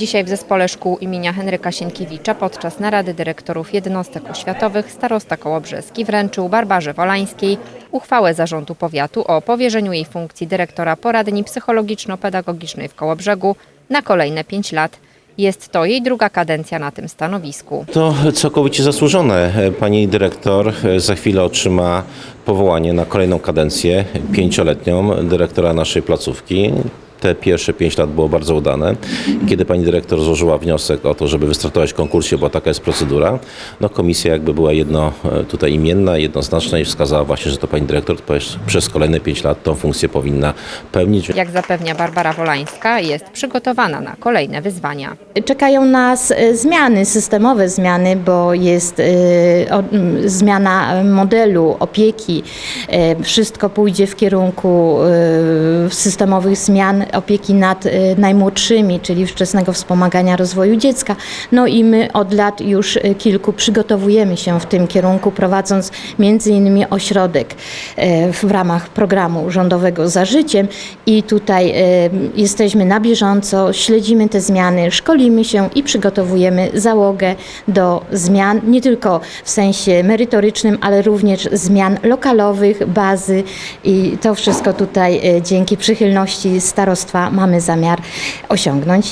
Dzisiaj w zespole szkół imienia Henryka Sienkiewicza podczas narady dyrektorów jednostek oświatowych starosta Kołobrzeski wręczył Barbarze Wolańskiej uchwałę zarządu powiatu o powierzeniu jej funkcji dyrektora poradni psychologiczno-pedagogicznej w Kołobrzegu na kolejne 5 lat. Jest to jej druga kadencja na tym stanowisku. To całkowicie zasłużone. Pani dyrektor za chwilę otrzyma powołanie na kolejną kadencję, pięcioletnią dyrektora naszej placówki. Te pierwsze pięć lat było bardzo udane. Kiedy pani dyrektor złożyła wniosek o to, żeby wystartować w konkursie, bo taka jest procedura, no komisja jakby była jedno e, tutaj imienna, jednoznaczna i wskazała właśnie, że to pani dyrektor przez- kolejne pięć lat tą funkcję powinna pełnić. Jak zapewnia Barbara Wolańska, jest przygotowana na kolejne wyzwania. Czekają nas e, zmiany, systemowe zmiany, bo jest e, zmiana modelu opieki. Wszystko pójdzie w kierunku systemowych zmian opieki nad e, najmłodszymi, czyli wczesnego wspomagania rozwoju dziecka. No i my od lat już e, kilku przygotowujemy się w tym kierunku, prowadząc między innymi ośrodek e, w ramach programu rządowego Za Życiem i tutaj jesteśmy na bieżąco, śledzimy te zmiany, szkolimy się i przygotowujemy załogę do zmian, nie tylko w sensie merytorycznym, ale również zmian lokalowych, bazy i to wszystko tutaj dzięki przychylności starostwa mamy zamiar osiągnąć.